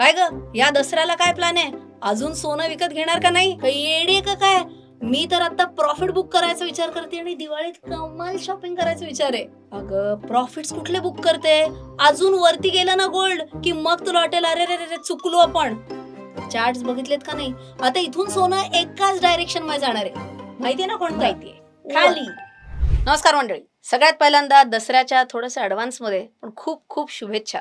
काय ग? या दसऱ्याला काय प्लॅन आहे? अजून सोनं विकत घेणार का नाही? काही येडी का काय? मी तर आता प्रॉफिट बुक करायचा विचार करते आणि दिवाळीत कमाल शॉपिंग करायचा विचार आहे. अगं प्रॉफिट्स कुठले बुक करते? अजून वरती गेलं ना गोल्ड की मग तुला वाटेल अरे रे रे चुकलो आपण. चार्ट बघितलेत का नाही? आता इथून सोनं एकाच डायरेक्शनमध्ये जाणार आहे. माहितीये ना कोणतं माहितीये. खाली. नमस्कार मंडळी. सगळ्यात पहिल्यांदा दसऱ्याच्या थोडंसं ऍडव्हान्समध्ये पण खूप खूप शुभेच्छा.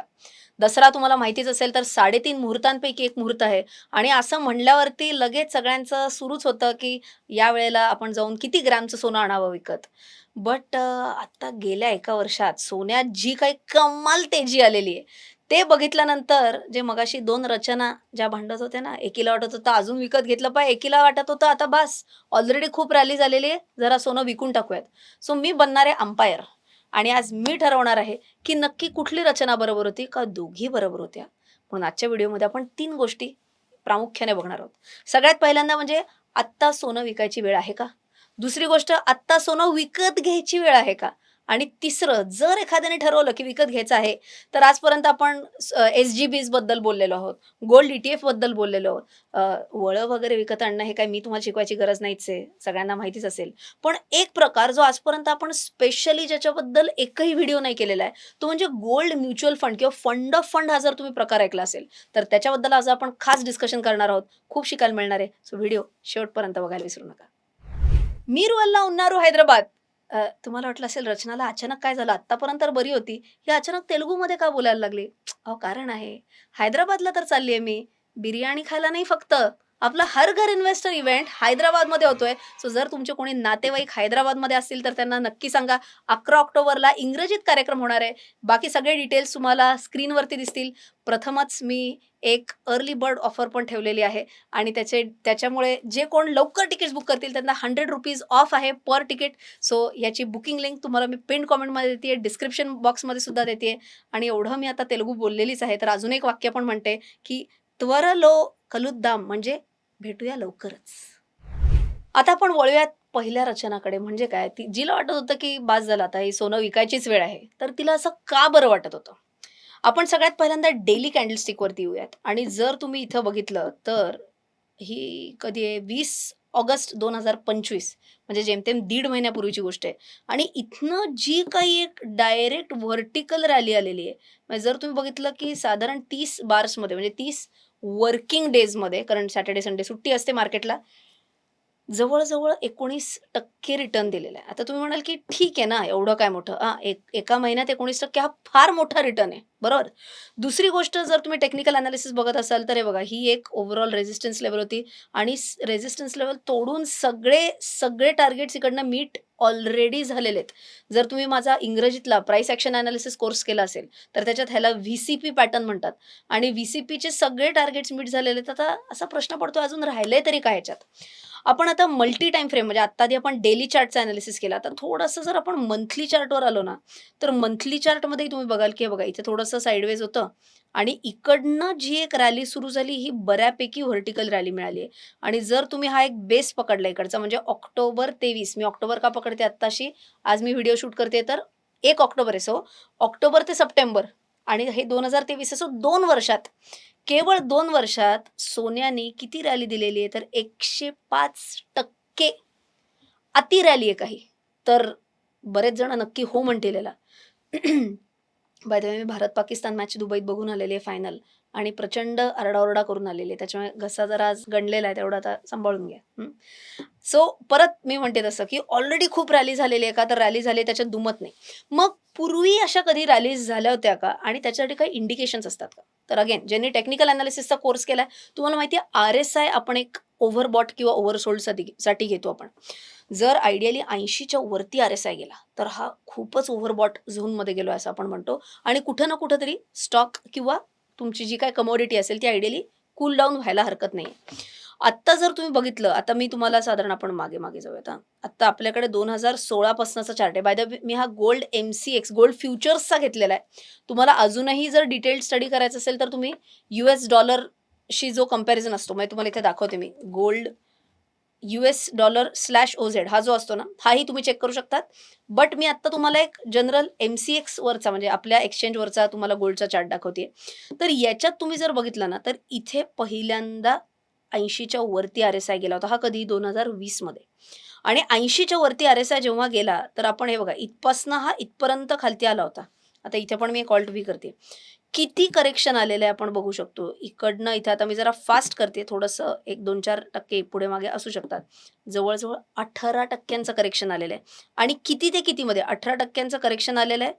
दसरा तुम्हाला माहितीच असेल तर साडेतीन मुहूर्तांपैकी एक मुहूर्त आहे. आणि असं म्हणल्यावरती लगेच सगळ्यांचं सुरूच होतं की या वेळेला आपण जाऊन किती ग्रॅमचं सोनं आणावं विकत. बट आता गेल्या एका वर्षात सोन्यात जी काही कमाल तेजी आलेली आहे ते बघितल्यानंतर जे मगाशी दोन रचना ज्या भांडत होत्या ना एकीला वाटत होतं अजून विकत घेतलं पाहिजे एकीला वाटत होतं आता बस ऑलरेडी खूप रॅली झालेली आहे जरा सोनं विकून टाकूयात. सो मी बनणार आहे अंपायर आणि आज मी ठरवणार आहे की नक्की कुठली रचना बरोबर होती का दोघी बरोबर होत्या. म्हणून आजच्या व्हिडिओमध्ये आपण तीन गोष्टी प्रामुख्याने बघणार आहोत. सगळ्यात पहिल्यांदा म्हणजे आत्ता सोनं विकायची वेळ आहे का? दुसरी गोष्ट आत्ता सोनं विकत घ्यायची वेळ आहे का? आणि तिसरं जर एखाद्याने ठरवलं की विकत घ्यायचं आहे तर आजपर्यंत आपण एस जी बीजबद्दल बोललेलो आहोत. गोल्ड ईटीएफबद्दल बोललेलो आहोत. वळं वगैरे विकत आणणं हे काय मी तुम्हाला शिकवायची गरज नाहीच आहे. सगळ्यांना माहितीच असेल. पण एक प्रकार जो आजपर्यंत आपण स्पेशली ज्याच्याबद्दल एकही व्हिडिओ नाही केलेला आहे तो म्हणजे गोल्ड म्युच्युअल फंड किंवा फंड ऑफ फंड हा जर तुम्ही प्रकार ऐकला असेल तर त्याच्याबद्दल आज आपण खास डिस्कशन करणार आहोत. खूप शिकायला मिळणार आहे. सो व्हिडिओ शेवटपर्यंत बघायला विसरू नका. मीर वल्ला उन्नारू हैदराबाद. अ, तुम्हाला वाटलं असेल रचनाला अचानक काय झालं? आत्तापर्यंत तर बरी होती. ही अचानक तेलुगूमध्ये का बोलायला लागली? अहो कारण आहे. हैदराबादला तर चालली आहे मी. बिर्याणी खायला नाही फक्त. आपला हर घर इन्व्हेस्टर इव्हेंट हैदराबादमध्ये होतोय. सो जर तुमचे कोणी नातेवाईक हैदराबादमध्ये असतील तर त्यांना नक्की सांगा. अकरा ऑक्टोबरला इंग्रजीत कार्यक्रम होणार आहे. बाकी सगळे डिटेल्स तुम्हाला स्क्रीनवरती दिसतील. प्रथमच मी एक अर्ली बर्ड ऑफर पण ठेवलेली आहे. आणि त्याचे त्याच्यामुळे जे कोण लवकर तिकीट्स बुक करतील त्यांना हंड्रेड रुपीज ऑफ आहे पर तिकीट सो याची बुकिंग लिंक तुम्हाला मी पिन कॉमेंटमध्ये देते डिस्क्रिप्शन बॉक्समध्ये सुद्धा देते आणि एवढं मी आता तेलुगू बोललेलीच आहे. तर अजून एक वाक्य पण म्हणते की त्वरलो कलुद्दाम म्हणजे भेटूया लवकरच. आता आपण वळूयात पहिल्या रचनाकडे. म्हणजे काय? ती जिला वाटत होतं की बास झालं आता ही सोनं विकायचीच वेळ आहे. तर तिला असं का बरं वाटत होतं? आपण सगळ्यात पहिल्यांदा डेली कॅन्डलस्टिकवरती येऊयात. आणि जर तुम्ही इथं बघितलं तर ही कधी आहे? वीस ऑगस्ट दोन हजार पंचवीस. म्हणजे जेमतेम दीड महिन्यापूर्वीची गोष्ट आहे. आणि इथनं जी काही एक डायरेक्ट व्हर्टिकल रॅली आलेली आहे. म्हणजे जर तुम्ही बघितलं की साधारण तीस बार्समध्ये म्हणजे तीस वर्किंग डेजमध्ये कारण सॅटर्डे संडे सुट्टी असते मार्केटला जवळजवळ एकोणीस टक्के रिटर्न दिलेला आहे. आता तुम्ही म्हणाल की ठीक आहे ना एवढं काय मोठं? हा एक एका महिन्यात एकोणीस टक्के हा फार मोठा रिटर्न आहे. बरोबर? दुसरी गोष्ट जर तुम्ही टेक्निकल अनालिसिस बघत असाल तर हे बघा ही एक ओव्हरऑल रेजिस्टन्स लेवल होती. आणि रेजिस्टन्स लेवल तोडून सगळे सगळे टार्गेट्स इकडनं मीट ऑलरेडी झालेले आहेत. जर तुम्ही माझा इंग्रजीतला प्राईस ॲक्शन अनालिसिस कोर्स केला असेल तर त्याच्यात ह्याला व्ही सी पी पॅटर्न म्हणतात. आणि व्ही सी पीचे सगळे टार्गेट्स मीट झालेले आहेत. आता असा प्रश्न पडतो अजून राहिले तरी काय ह्याच्यात? आपण आता मल्टी टाइम फ्रेम म्हणजे आता आधी आपण डेली चार्टचा अनालिसिस केला तर थोडंसं जर आपण मंथली चार्टवर आलो ना तर मंथली चार्टमध्ये तुम्ही बघाल की बघा इथे थोडंसं साईडवेज होतं आणि इकडनं जी एक रॅली सुरू झाली ही बऱ्यापैकी व्हर्टिकल रॅली मिळाली आहे. आणि जर तुम्ही हा एक बेस पकडला इकडचा म्हणजे ऑक्टोबर तेवीस मी ऑक्टोबर का पकडते आत्ताशी? आज मी व्हिडिओ शूट करते तर एक ऑक्टोबर आहे. सो ऑक्टोबर ते सप्टेंबर आणि हे दोन हजार तेवीस असो दोन वर्षात केवळ दोन वर्षात सोन्याने किती रॅली दिलेली आहे? तर एकशे पाच टक्के अति रॅली आहे काही. तर बरेच जण नक्की हो म्हणतील याला बाय द मी भारत पाकिस्तान मॅच दुबईत बघून आलेली आहे फायनल आणि प्रचंड आरडाओरडा करून आलेली आहे. त्याच्यामुळे घसा जरा आज गणलेला आहे तेवढा आता सांभाळून घ्या. सो परत मी म्हणते तसं की ऑलरेडी खूप रॅली झालेली आहे का? तर रॅली झाली आहे, त्याच्यात दुमत नाही. मग पूर्वी अशा कधी रॅलीज झाल्या होत्या का? आणि त्याच्यासाठी काही इंडिकेशन्स असतात का? तर अगेन ज्यांनी टेक्निकल अनालिसिसचा कोर्स केला तुम्हाला माहिती आहे आर एस आय आपण एक ओव्हरबॉट किंवा ओव्हरसोल्डसाठी घेतो आपण. जर आयडियली ऐंशीच्या वरती आर एस आय गेला तर हा खूपच ओव्हरबॉट झोनमध्ये गेलो असं आपण म्हणतो. आणि कुठं ना कुठं तरी स्टॉक किंवा तुमची जी काय कमोडिटी असेल ती आयडियली कूल डाऊन व्हायला हरकत नाही आत्ता जर तुम्ही बघितलं आता मी तुम्हाला साधारण आपण मागे मागे जाऊयात आत्ता आपल्याकडे दोन हजार सोळापासूनचा चार्ट आहे. बाय द मी हा gold M C X gold फ्युचर्सचा घेतलेला आहे. तुम्हाला अजूनही जर डिटेल्ड स्टडी करायचं असेल तर तुम्ही यू एस डॉलरशी जो कंपॅरिझन असतो म्हणजे तुम्हाला इथे दाखवते मी. Gold U S dollar slash O Z हा जो असतो ना हाही तुम्ही चेक करू शकतात. बट मी आत्ता तुम्हाला एक जनरल एम सी एक्सवरचा म्हणजे आपल्या एक्सचेंजवरचा तुम्हाला गोल्डचा चार्ट दाखवते तर याच्यात तुम्ही जर बघितलं ना तर इथे पहिल्यांदा ऐंशीच्या वरती आर एस आय गेला होता हा कधी दोन हजार वीसमध्ये आणि ऐंशीच्या वरती आर एस आय जेव्हा गेला तर आपण हे बघा इथपासनं हा इथपर्यंत खालती आला होता. आता इथे पण मी एक ऑल्ट व्ही करते. किती करेक्शन आलेलं आहे आपण बघू शकतो. इकडनं इथे आता मी जरा फास्ट करते थोडंसं एक दोन चार टक्के पुढे मागे असू शकतात. जवळजवळ अठरा टक्क्यांचं करेक्शन आलेलं आहे. आणि किती ते कितीमध्ये अठरा टक्क्यांचं करेक्शन आलेलं आहे.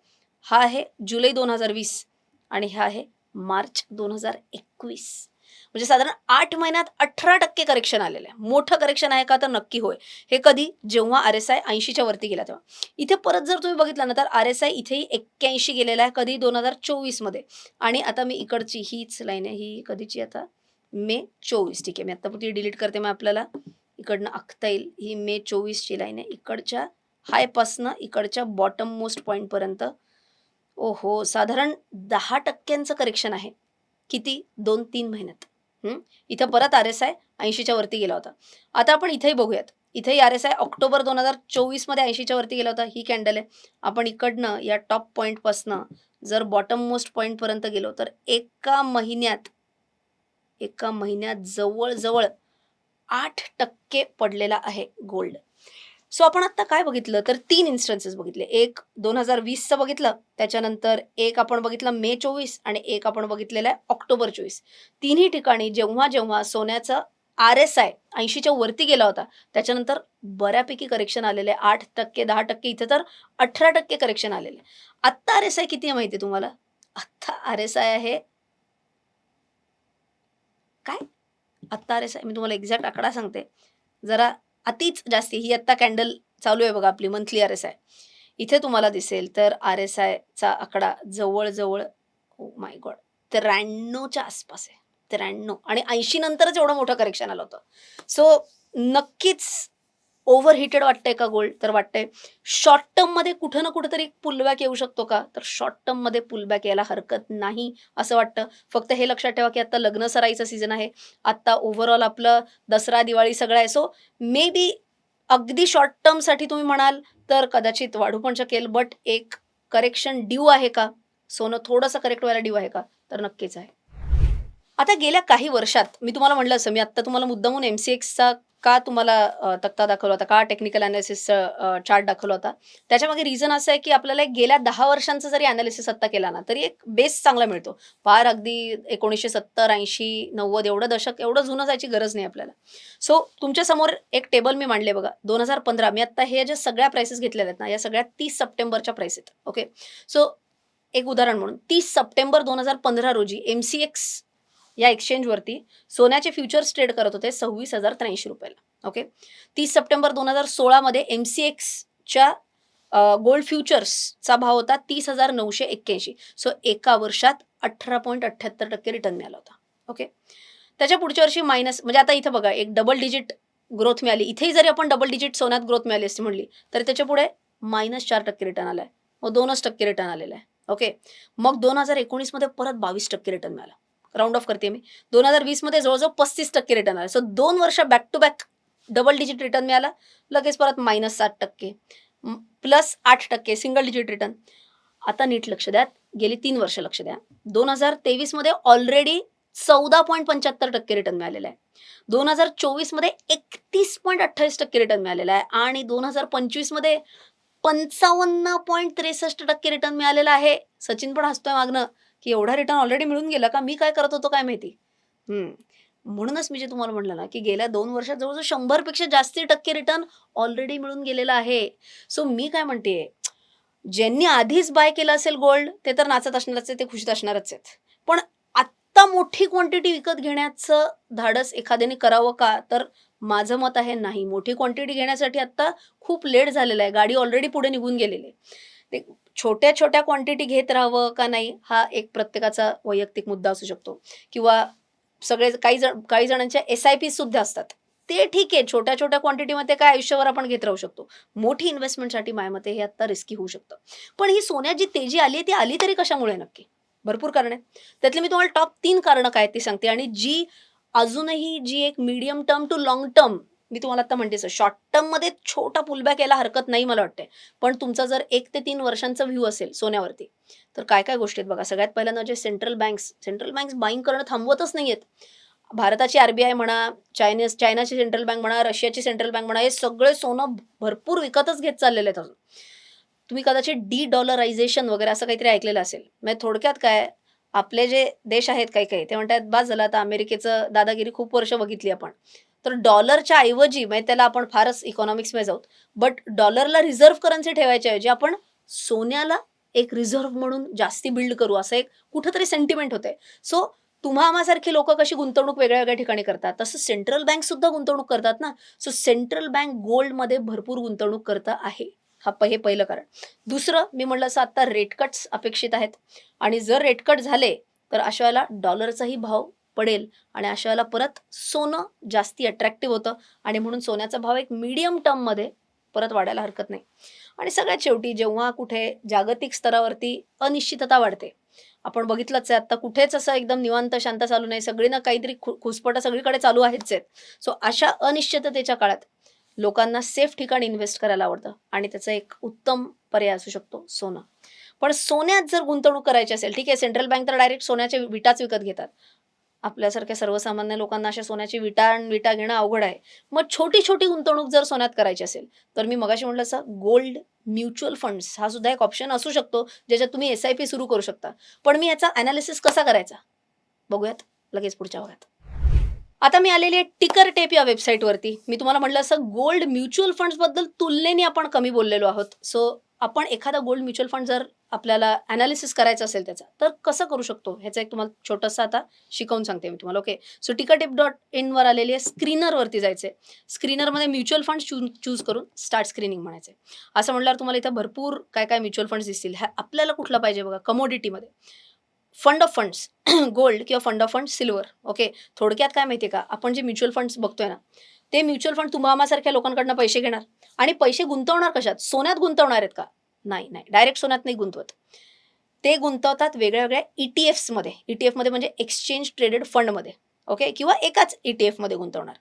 हा आहे जुलै दोन हजार वीस आणि हा आहे मार्च दोन हजार एकवीस. म्हणजे साधारण आठ महिन्यात अठरा टक्के करेक्शन आलेलं आहे. मोठं करेक्शन आहे का तर नक्की होय. हे कधी? जेव्हा आर एस आय ऐंशीच्या वरती गेला तेव्हा. इथे परत जर तुम्ही बघितलं ना तर आर एस आय इथेही एक्क्याऐंशी गेलेला आहे कधी? दोन हजार चोवीसमध्ये. आणि आता मी इकडची हीच लाईन आहे ही कधीची आता? मे चोवीस. ठीक आहे मी आत्तापुरती डिलीट करते मग आपल्याला. इकडनं आखता येईल. ही मे चोवीसची लाईन आहे. इकडच्या हायपासनं इकडच्या बॉटम मोस्ट पॉईंटपर्यंत ओहो साधारण दहा टक्क्यांचं करेक्शन आहे. किती? दोन तीन महिन्यात. इथं परत आर एस आय ऐंशीच्या वरती गेला होता. आता आपण इथेही बघूयात. इथेही आर एस आय ऑक्टोबर दोन हजार चोवीसमध्ये ऐंशीच्या वरती गेला होता. ही कॅन्डल आहे. आपण इकडनं या टॉप पॉईंटपासनं जर बॉटम मोस्ट पॉईंटपर्यंत गेलो तर एका महिन्यात एका महिन्यात जवळजवळ आठ टक्के पडलेला आहे गोल्ड सो आपण आत्ता काय बघितलं? तर तीन इन्स्टन्सेस बघितले. एक दोन हजार वीसचं बघितलं. त्याच्यानंतर एक आपण बघितलं मे चोवीस आणि एक आपण बघितलेलं आहे ऑक्टोबर चोवीस. तिन्ही ठिकाणी जेव्हा जेव्हा सोन्याचं आर एस आय ऐंशीच्या वरती गेला होता त्याच्यानंतर बऱ्यापैकी करेक्शन आलेले आठ टक्के दहा टक्के इथे तर अठरा टक्के करेक्शन आलेले आत्ता आर एस आय किती आहे माहिती आहे तुम्हाला? आत्ता आर एस आय आहे काय? आत्ता आर एस आय मी तुम्हाला एक्झॅक्ट आकडा सांगते. जरा अतिच जास्ती. ही आत्ता कॅन्डल चालू आहे बघा आपली मंथली आर एस आय इथे तुम्हाला दिसेल तर आर एस आयचा आकडा जवळजवळ oh ओ माय गॉड त्र्याण्णवच्या आसपास आहे. त्र्याण्णव आणि ऐंशी नंतरच एवढं मोठं करेक्शन आलं होतं. सो नक्कीच ओव्हर हिटेड वाटतंय का गोल्ड तर वाटतंय. शॉर्ट टर्ममध्ये कुठं ना कुठेतरी पुलबॅक येऊ शकतो का? तर शॉर्ट टर्ममध्ये पुलबॅक यायला हरकत नाही असं वाटतं. फक्त हे लक्षात ठेवा की आता लग्न सराईचा सीझन आहे. आत्ता ओव्हरऑल आपलं दसरा दिवाळी सगळं आहे. सो मे बी अगदी शॉर्ट टर्मसाठी तुम्ही म्हणाल तर कदाचित वाढू पण शकेल. बट एक करेक्शन ड्यू आहे का? सोनं थोडंसं करेक्ट व्हायला ड्यू आहे का? तर नक्कीच आहे. आता गेल्या काही वर्षात मी तुम्हाला म्हटलं असं मी आत्ता तुम्हाला मुद्दामून एम सी एक्सचा का तुम्हाला तक्ता दाखवला होता? का टेक्निकल अनालिसिसचा चार्ट दाखवला होता? त्याच्यामागे रिझन असं आहे की आपल्याला एक गेल्या दहा वर्षांचं जरी अनालिसिस आत्ता केला ना तरी एक बेस चांगला मिळतो. फार अगदी एकोणीसशे सत्तर ऐंशी नव्वद एवढं दशक एवढं जुनं जायची गरज नाही आपल्याला. सो तुमच्यासमोर एक टेबल मी मांडले बघा. दोन हजार पंधरा मी आत्ता हे ज्या सगळ्या प्राइसेस घेतलेल्या आहेत ना या सगळ्या तीस सप्टेंबरच्या प्राइस आहेत. ओके सो एक उदाहरण म्हणून. तीस सप्टेंबर दोन हजार पंधरा रोजी एम सी एक्स या एक्सचेंजवरती सोन्याचे फ्युचर्स ट्रेड करत होते सव्वीस हजार त्र्याऐंशी रुपयाला. ओके तीस सप्टेंबर दोन हजार सोळामध्ये एम सी एक्सच्या गोल्ड फ्युचर्सचा भाव होता तीस हजार नऊशे एक्क्याऐंशी. सो एका वर्षात अठरा पॉईंट अठ्ठ्याहत्तर टक्के रिटर्न मिळाला होता. ओके त्याच्या पुढच्या वर्षी मायनस म्हणजे आता इथं बघा एक डबल डिजिट ग्रोथ मिळाली. इथेही जरी आपण डबल डिजिट सोन्यात ग्रोथ मिळाली असती म्हणली तर त्याच्या पुढे मायनस चार टक्के रिटर्न आलाय. मग दोनच टक्के रिटर्न आलेलं आहे. ओके मग दोन हजार एकोणीसमध्ये परत बावीस टक्के रिटर्न मिळाला. राऊंड ऑफ करते मी. दोन हजार वीसमध्ये जवळजवळ पस्तीस टक्के रिटर्न आला. सो दोन वर्ष back to back double digit return मिळाला. लगेच परत मायनस सात टक्के. प्लस आठ टक्के सिंगल डिजिट रिटर्न आता नीट लक्ष द्या. गेली तीन वर्ष लक्ष द्या. दोन हजार तेवीसमध्ये ऑलरेडी चौदा पॉईंट पंच्याहत्तर टक्के रिटर्न मिळालेलं आहे. दोन हजार चोवीसमध्ये एकतीस पॉईंट अठ्ठावीस टक्के रिटर्न मिळालेला आहे. आणि दोन हजार पंचवीसमध्ये पंचावन्न पॉईंट त्रेसष्ट टक्के रिटर्न मिळालेला आहे. सचिन पण हसतोय मागणं की एवढा रिटर्न ऑलरेडी मिळून गेला का? मी काय करत होतो काय माहिती? हम्म. म्हणूनच मी जे तुम्हाला म्हटलं ना की गेल्या दोन वर्षात जवळजवळ शंभरपेक्षा जास्ती टक्के रिटर्न ऑलरेडी मिळून गेलेला आहे. सो मी काय म्हणते ज्यांनी आधीच बाय केलं असेल गोल्ड ते तर नाचत असणारच आहे ते खुशीत असणारच आहेत. पण आत्ता मोठी क्वांटिटी विकत घेण्याचं धाडस एखाद्याने करावं का? तर माझं मत आहे नाही. मोठी क्वांटिटी घेण्यासाठी आत्ता खूप लेट झालेला आहे. गाडी ऑलरेडी पुढे निघून गेलेली आहे. ते छोट्या छोट्या क्वांटिटी घेत राहावं का नाही हा एक प्रत्येकाचा वैयक्तिक मुद्दा असू शकतो. किंवा सगळे काही जण काही जणांच्या एस आय पी सुद्धा असतात. ते ठीक आहे छोट्या छोट्या क्वांटिटीमध्ये काय आयुष्यभर आपण घेत राहू शकतो. मोठी इन्व्हेस्टमेंटसाठी मायमते मते हे आता रिस्की होऊ शकतं. पण ही सोन्यात जी तेजी आली आहे ती आली तरी कशामुळे नक्की? भरपूर कारण आहेत. त्यातले मी तुम्हाला टॉप तीन कारणं काय आहेत ती सांगते. आणि जी अजूनही जी एक medium term to long term मी तुम्हाला आता म्हणतेच शॉर्ट टर्ममध्ये छोटा पुलबॅक यायला हरकत नाही मला वाटते पण तुमचा जर एक ते तीन वर्षांचा व्ह्यू असेल सोन्यावरती तर काय काय गोष्टी आहेत बघा. सगळ्यात पहिल्यांदा जे central banks central banks buying करणं थांबवतच नाही आहेत भारताची आरबीआय म्हणा चायनीज चायनाची सेंट्रल बँक म्हणा रशियाची सेंट्रल बँक म्हणा हे सगळे सोनं भरपूर विकतच घेत चाललेले आहेत अजून. तुम्ही कदाचित डी डॉलरायझेशन वगैरे असं काहीतरी ऐकलेलं असेल. म्हणजे थोडक्यात काय आपले जे देश आहेत काही काही ते म्हणतात बस झालं आता अमेरिकेचं दादागिरी खूप वर्ष बघितली आपण. तर डॉलरच्या ऐवजी म्हणजे त्याला आपण फारच इकॉनॉमिक्समध्ये जाऊ बट डॉलरला रिझर्व्ह करन्सी ठेवायच्या ऐवजी आपण सोन्याला एक रिझर्व्ह म्हणून जास्ती बिल्ड करू असं एक कुठंतरी सेंटिमेंट होते सो तुम्हा आम्हासारखी लोक कशी गुंतवणूक वेगळ्या वेगळ्या ठिकाणी करतात? तसं सेंट्रल बँक सुद्धा गुंतवणूक करतात ना? सो सेंट्रल बँक गोल्डमध्ये भरपूर गुंतवणूक करत आहे. हा हे पहिलं कारण. दुसरं मी म्हणलं असं आता रेट कट्स अपेक्षित आहेत. आणि जर रेट कट झाले तर अशा वेळेला डॉलरचाही भाव पडेल. आणि अशा वेळेला परत सोनं जास्ती अट्रॅक्टिव्ह होतं. आणि म्हणून सोन्याचा भाव एक मीडियम टर्ममध्ये परत वाढायला हरकत नाही. आणि सगळ्यात शेवटी जेव्हा कुठे जागतिक स्तरावरती अनिश्चितता वाढते आपण बघितलंच आहे आता कुठेच असं एकदम निवांत शांत चालू नाही. सगळी ना काहीतरी खु खुसपटा सगळीकडे चालू आहेच आहेत. सो अशा अनिश्चिततेच्या काळात लोकांना सेफ ठिकाणी इन्व्हेस्ट करायला आवडतं. आणि त्याचा एक उत्तम पर्याय असू शकतो सोनं. पण सोन्यात जर गुंतवणूक करायची असेल ठीक आहे सेंट्रल बँक तर डायरेक्ट सोन्याच्या विटाच विकत घेतात. आपल्यासारख्या सर्वसामान्य लोकांना अशा सोन्याची विटा आणि विटा घेणं अवघड आहे. मग छोटी छोटी गुंतवणूक जर सोन्यात करायची असेल तर मी मगाशी म्हटलं असं गोल्ड म्युच्युअल फंड्स हा सुद्धा एक ऑप्शन असू शकतो ज्याच्यात तुम्ही एस आय पी सुरू करू शकता. पण मी याचा अनालिसिस कसा करायचा? बघूयात. लगेच पुढच्या भागात. आता मी आलेली आहे टिकर टेप या वेबसाईटवरती मी तुम्हाला म्हटलं असं गोल्ड म्युच्युअल फंड्सबद्दल तुलनेने आपण कमी बोललेलो आहोत. सो आपण एखादा गोल्ड म्युच्युअल फंड जर आपल्याला अनालिसिस करायचं असेल त्याचा तर कसं करू शकतो? ह्याचं एक तुम्हाला छोटंसं आता शिकवून सांगते मी तुम्हाला okay so ticker tape dot इनवर आलेली आहे स्क्रीनरवरती जायचं आहे स्क्रीनरमध्ये म्युच्युअल फंड चूज चूज करून स्टार्ट स्क्रीनिंग म्हणायचं असं म्हटल्यावर तुम्हाला इथं भरपूर काय काय म्युच्युअल फंड्स दिसतील. ह्या आपल्याला कुठला पाहिजे बघा? कमोडिटीमध्ये फंड ऑफ फंड्स गोल्ड किंवा fund of fund silver okay थोडक्यात काय माहिती आहे का? आपण जे म्युच्युअल फंड्स बघतोय ना ते म्युच्युअल फंड तुम्हा आम्हासारख्या लोकांकडनं पैसे घेणार. आणि पैसे गुंतवणार कशात? सोन्यात गुंतवणार आहेत का? नाही नाही. डायरेक्ट सोन्यात नाही गुंतवत. ते गुंतवतात वेगळ्या वेगळ्या ई टी एफ्समध्ये ई टी एफमध्ये म्हणजे एक्सचेंज ट्रेडेड फंडमध्ये ओके किंवा एकाच ई टी एफमध्ये गुंतवणार.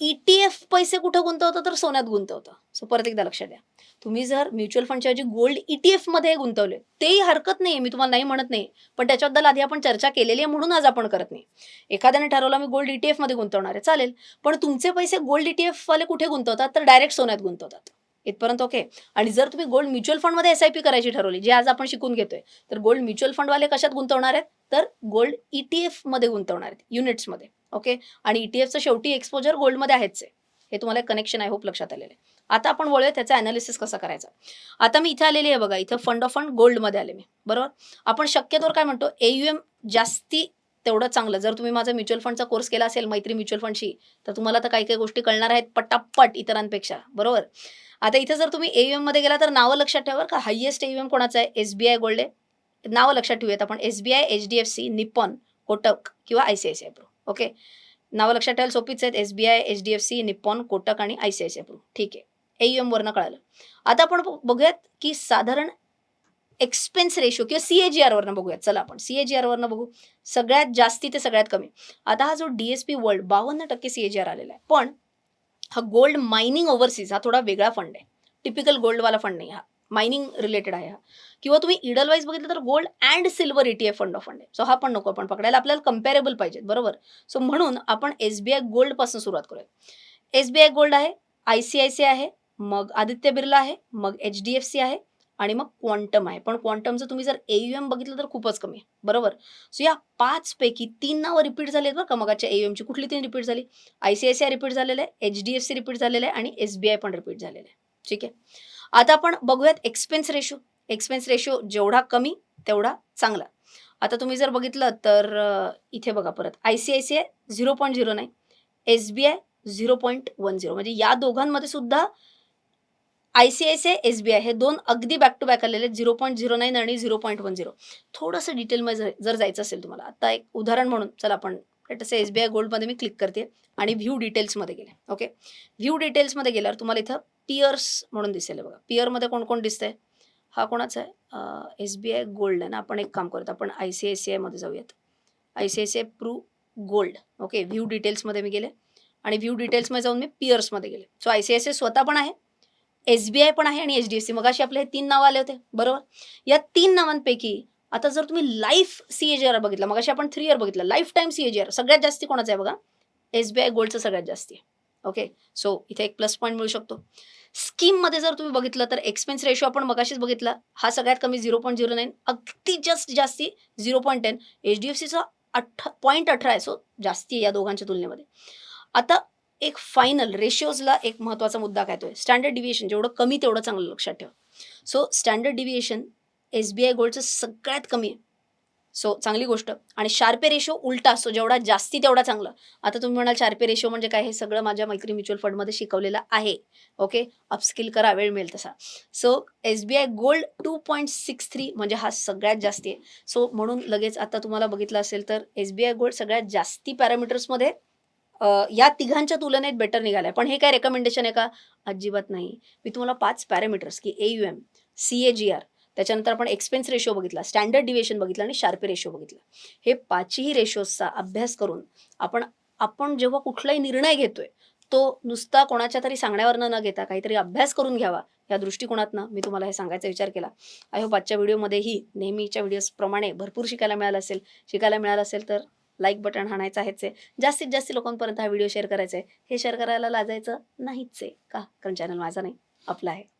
ई टी एफ पैसे कुठं गुंतवतं? तर सोन्यात गुंतवतं. सो परत एकदा लक्षात द्या तुम्ही जर म्युच्युअल फंडच्या ऐवजी गोल्ड ई टी एफमध्ये गुंतवले तेही हरकत नाही मी तुम्हाला नाही म्हणत नाही. पण त्याच्याबद्दल आधी आपण चर्चा केलेली आहे म्हणून आज आपण करत नाही. एखाद्याने ठरवलं मी गोल्ड ई टी एफमध्ये गुंतवणार आहे. चालेल. पण तुमचे पैसे गोल्ड ई टी एफवाले कुठे गुंतवतात? तर डायरेक्ट सोन्यात गुंतवतात. इथपर्यंत ओके. आणि जर तुम्ही गोल्ड म्युच्युअल फंडमध्ये एस आय पी करायची ठरवली जे आज आपण शिकून घेतोय तर गोल्ड म्युच्युअल फंडवाले कशात गुंतवणार आहेत? तर गोल्ड ई टी एफमध्ये गुंतवणार आहेत युनिट्समध्ये. ओके? आणि ई टी शेवटी एक्सपोजर गोल्डमध्ये आहेच आहे. हे तुम्हाला कनेक्शन आहे होप लक्षात आलेलं आहे. आता आपण वळूया त्याचा अनालिसिस कसा करायचा. आता मी इथे आलेली आहे बघा इथं फंड ऑफ फंड गोल्डमध्ये आले मी. बरोबर? आपण शक्यतोवर काय म्हणतो एम जास्ती तेवढं चांगलं. जर तुम्ही माझा म्युच्युअल फंडचा कोर्स केला असेल मैत्री म्युच्युअल फंडशी तर तुम्हाला तर काही काही गोष्टी कळणार आहेत पटापट इतरांपेक्षा. बरोबर? आता इथे जर तुम्ही एममध्ये गेला तर नावं लक्षात ठेवा का. हायेस्ट एम कोणाचं आहे? एस बी आय गोल्ड आहे. नावं लक्षात ठेवूयात आपण. S B I H D F C Nippon Kotak किंवा I C I C I Pru okay? नावं लक्षात ठेवायला सोपीच आहेत. S B I H D F C Nippon Kotak आणि I C I C Pru ठीक आहे. एम वरनं कळालं. आता आपण बघूयात की साधारण एक्सपेन्स रेशो किंवा सी ए जी आरवरनं बघूयात. चला आपण. सी ए जी आरवरनं बघू. सगळ्यात जास्ती ते सगळ्यात कमी. आता हा जो डी एस पी वर्ल्ड बावन्न टक्के सी ए जी आर आलेला आहे. पण हा गोल्ड मायनिंग ओव्हरसीज हा थोडा वेगळा फंड आहे. टिपिकल गोल्डवाला फंड नाही हा. मायनिंग रिलेटेड आहे हा. किंवा तुम्ही इडल वाईज बघितलं तर gold and silver ETF fund of fund आहे. सो हा पण नको आपण पकडायला आपल्याला कम्पॅरेबल पाहिजेत बरोबर? सो म्हणून आपण एस बी आय गोल्डपासून सुरुवात करूया. एस बी आय गोल्ड आहे आय सी आय सी आहे मग आदित्य बिर्ला आहे मग एच डी एफ सी आहे आणि मग क्वांटम आहे. पण क्वांटमचं तुम्ही जर एम बघितलं तर खूपच कमी आहे बरोबर? सो या पाच पैकी तीन नावं रिपीट झाली आहेत बरं का मगाच्या एमची कुठली तीन रिपीट झाली? I C I C I repeat झालेलं आहे H D F C repeat झालेलं आहे आणि एस बी आय पण रिपीट झालेलं आहे. ठीक आहे? आता आपण बघूयात एक्सपेन्स रेशो एक्सपेन्स रेशो जेवढा कमी तेवढा चांगला. आता तुम्ही जर बघितलं तर इथे बघा परत. I C I C I zero point zero nine S B I zero point one zero म्हणजे या दोघांमध्ये सुद्धा I C I C I S B I हे दोन अगदी बॅक टू बॅक आलेले झिरो पॉईंट झिरो नाईन आणि zero point one zero थोडंसं डिटेलमध्ये जर- जर जायचं असेल तुम्हाला आता एक उदाहरण म्हणून चला आपण तसं एस बी आय गोल्डमध्ये मी क्लिक करते आणि व्ह्यू डिटेल्समध्ये गेले. ओके व्ह्यू डिटेल्समध्ये गेल्यावर तुम्हाला इथं पियर्स म्हणून दिसेल बघा. पियरमध्ये कोण कोण दिसतंय? हा कोणाचा आहे? एस बी आय गोल्ड आहे ना आपण एक काम करतो आपण आय सी आय सी आयमध्ये जाऊयात. I C I C I Pru gold. Okay? View डिटेल्समध्ये मी गेले. आणि व्ह्यू डिटेल्समध्ये जाऊन मी पियर्समध्ये गेले. So I C I C स्वतः पण आहे एस बी आय पण आहे आणि एच डी एफ सी. मगाशी आपले हे तीन नावं आले होते. बरोबर? या तीन नावांपैकी आता जर तुम्ही लाईफ सी ए आर बघितला मगाशी आपण थ्री इयर बघितलं life time C A G R सगळ्यात जास्ती कोणाचं आहे बघा? एस बी आय गोल्डचं सगळ्यात जास्ती आहे. ओके? सो इथे एक प्लस पॉईंट मिळू शकतो. स्कीममध्ये जर तुम्ही बघितलं तर एक्सपेन्स रेशो आपण मगाशीच बघितला. हा सगळ्यात कमी झिरो पॉईंट झिरो नाईन अगदी जस्ट जास्ती zero point ten H D F सीचा अठ पॉईंट अठरा आहे सो जास्ती आहे या दोघांच्या तुलनेमध्ये. आता एक फायनल रेशिओजला एक महत्त्वाचा मुद्दा काय तो आहे? स्टँडर्ड डिव्हिएशन जेवढं कमी तेवढं चांगलं लक्षात ठेवा. So standard deviation S B I गोल्डचं सगळ्यात कमी आहे. सो चांगली गोष्ट. आणि शार्पे रेशो उलटा असतो जेवढा जास्ती तेवढा चांगलं. आता तुम्ही म्हणाल शार्पे रेशो म्हणजे काय? हे सगळं माझ्या मैत्री म्युच्युअल फंडमध्ये शिकवलेलं आहे. ओके अपस्किल करा वेळ मिळेल तसा. So S B I gold two point six three म्हणजे हा सगळ्यात जास्ती आहे. सो म्हणून लगेच आता तुम्हाला बघितलं असेल तर एस बी आय गोल्ड सगळ्यात जास्ती पॅरामीटर्समध्ये या तिघांच्या तुलनेत बेटर निघालाय. पण हे काय रेकमेंडेशन आहे का? अजिबात नाही. मी तुम्हाला पाच पॅरामीटर्स की A U M C A G R त्याच्यानंतर आपण एक्सपेन्स रेशो बघितला स्टँडर्ड डिव्हिएशन बघितलं आणि शार्पे रेशो बघितला. हे पाचही रेशोजचा अभ्यास करून आपण आपण जेव्हा कुठलाही निर्णय घेतोय तो नुसता कोणाच्या तरी सांगण्यावरनं न घेता काहीतरी अभ्यास करून घ्यावा या दृष्टिकोनातनं मी तुम्हाला हे सांगायचा विचार केला. आय होप आजच्या व्हिडिओमध्येही नेहमीच्या व्हिडिओजप्रमाणे भरपूर शिकायला मिळालं असेल. शिकायला मिळालं असेल तर लाईक बटन हाणायचं आहेच आहे. जास्तीत जास्त लोकांपर्यंत हा व्हिडिओ शेअर करायचा आहे. हे शेअर करायला लाजायचं नाहीच आहे का? कारण चॅनल माझा नाही आपला आहे.